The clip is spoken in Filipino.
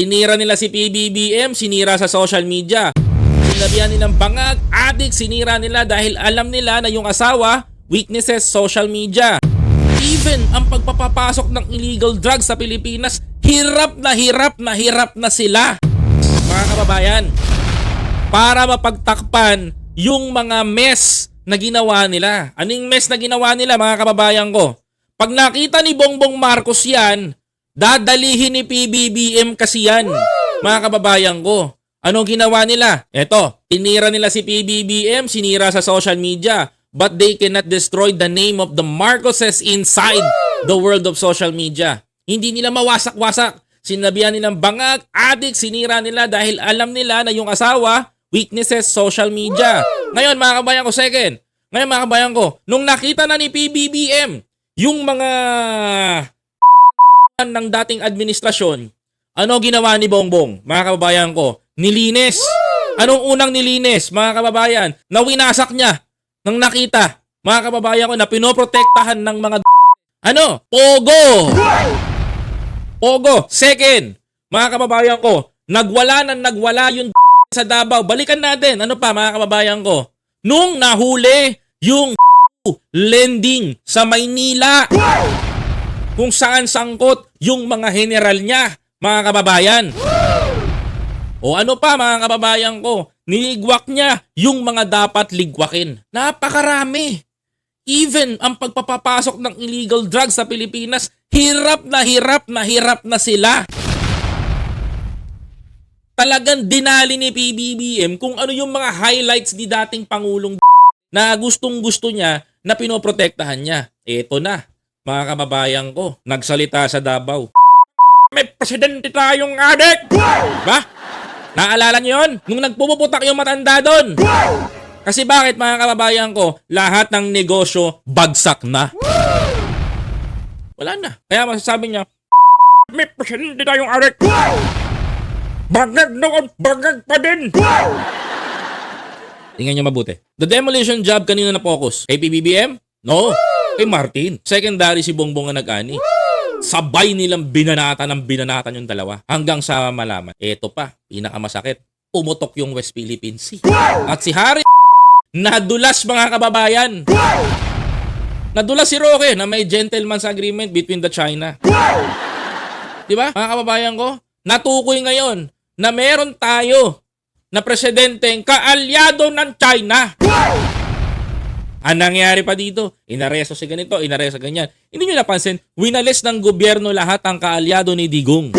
Tinira nila si PBBM, sinira sa social media. Sinabihan nilang bangag, adik, sinira nila dahil alam nila na yung asawa, weaknesses, social media. Even ang pagpapapasok ng illegal drugs sa Pilipinas, hirap na hirap na hirap na sila. Mga kababayan, para mapagtakpan yung mga mess na ginawa nila. Anong mess na ginawa nila mga kababayan ko? Pag nakita ni Bongbong Marcos yan, dadalihin ni PBBM kasi yan. Mga kababayan ko. Anong ginawa nila? Eto, tinira nila si PBBM, sinira sa social media. But they cannot destroy the name of the Marcoses inside the world of social media. Hindi nila mawasak-wasak. Sinabihan nilang bangag, adik, sinira nila dahil alam nila na yung asawa, weaknesses, social media. Ngayon mga kabayan ko, second. Ngayon mga kabayan ko, nung nakita na ni PBBM, yung mga ng dating administrasyon, ano ginawa ni Bongbong? Mga kababayan ko, nilinis. Anong unang nilinis, mga kababayan? Na winasak niya nang nakita, mga kababayan ko, na pinoprotektahan ng mga ano? Pogo! Pogo! Second, mga kababayan ko, nagwala na nagwala yung sa Davao. Balikan natin. Ano pa, mga kababayan ko? Nung nahuli yung lending sa Maynila kung saan sangkot yung mga general niya, mga kababayan. O ano pa mga kababayan ko, niligwak niya yung mga dapat ligwakin. Napakarami. Even ang pagpapapasok ng illegal drugs sa Pilipinas, hirap na hirap na hirap na sila. Talagang dinali ni PBBM kung ano yung mga highlights ni dating Pangulong na gustong gusto niya na pinoprotektahan niya. Eto na, mga kababayan ko, nagsalita sa Davao. May presidente tayong adik! Ba? Naalala niyo yun? Nung nagpupuputak yung matanda doon. Kasi bakit mga kababayan ko, lahat ng negosyo bagsak na. Wala na. Kaya masasabi niya, may presidente tayong adik! Bagag noon, bagag pa din! Tingnan niyo mabuti. The demolition job kanino na focus? Kay PBBM? No. Kay Martin. Secondary si Bongbong ang nag-ani. Sabay nilang binanatan ng binanatan yung dalawa. Hanggang sa malaman. Eto pa, pinakamasakit. Pumutok yung West Philippine Sea. At si Harry nadulas mga kababayan. Nadulas si Roque na may gentleman's agreement between the China. Di ba? Mga kababayan ko, natukoy ngayon na meron tayo na presidenteng kaalyado ng China. Ang nangyari pa dito, inaresto si ganito, inaresto ganyan. Hindi nyo napansin, winalis ng gobyerno lahat ang kaalyado ni Digong.